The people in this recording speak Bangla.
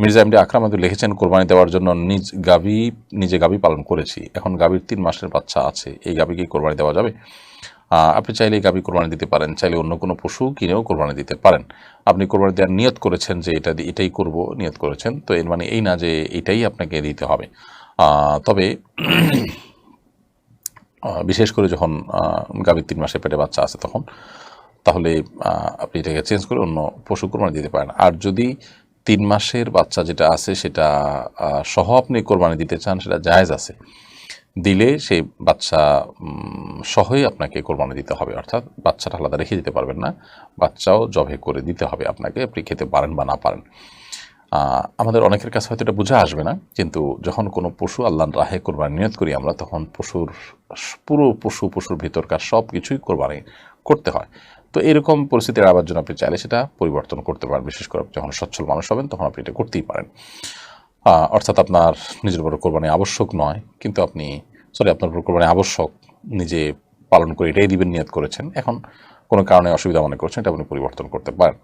মির্জা এমডি আকরাম আকরামাদুল লিখেছেন কোরবানি দেওয়ার জন্য নিজ গাবি, নিজে গাবি পালন করেছি। এখন গাবির তিন মাসের বাচ্চা আছে। এই গাবিকে কোরবানি দেওয়া যাবে। আপনি চাইলে গাবি কোরবানি দিতে পারেন। চাইলে অন্য কোনো পশু কিনেও কোরবানি দিতে পারেন। আপনি কোরবানি দেওয়ার নিয়ত করেছেন যে এটা এটাই করব, নিয়ত করেছেন। তো এর মানে এই না যে এটাই আপনাকে দিতে হবে। তবে বিশেষ করে যখন গাভীর তিন মাসে পেটে বাচ্চা আছে তখন, তাহলে আপনি এটাকে চেঞ্জ করে অন্য পশু কোরবানি দিতে পারেন। আর যদি তিন মাসের বাচ্চা যেটা আছে, সেটা সহ আপনি কোরবানি দিতে চান, সেটা জায়েজ আছে। দিলে সেই বাচ্চা সহই আপনাকে কোরবানি দিতে হবে, অর্থাৎ বাচ্চাটা আলাদা রেখে দিতে পারবেন না। বাচ্চাও জবে করে দিতে হবে আপনাকে, আপনি খেতে পারেন বা না পারেন। আমাদের অনেকের কাছে হয়তো এটা বোঝা আসবে না, কিন্তু যখন কোনো পশু আল্লাহর রাহে কোরবানি নিয়ত করি আমরা, তখন পশুর, পুরো পশু পশুর ভিতরকার সব কিছুই কোরবানি করতে হয়। তো এরকম পরিস্থিতি এড়াবার জন্য আপনি চাইলে সেটা পরিবর্তন করতে পারেন। বিশেষ করে যখন সচ্ছল মানুষ হবেন, তখন আপনি এটা করতেই পারেন। অর্থাৎ আপনার নিজের উপর কোরবানি আবশ্যক নয়, কিন্তু আপনি, সরি, আপনার উপর কোরবানি আবশ্যক, নিজে পালন করে এটাই দিবেন, নিয়াত করেছেন। এখন কোনো কারণে অসুবিধা মনে করছেন, এটা আপনি পরিবর্তন করতে পারেন।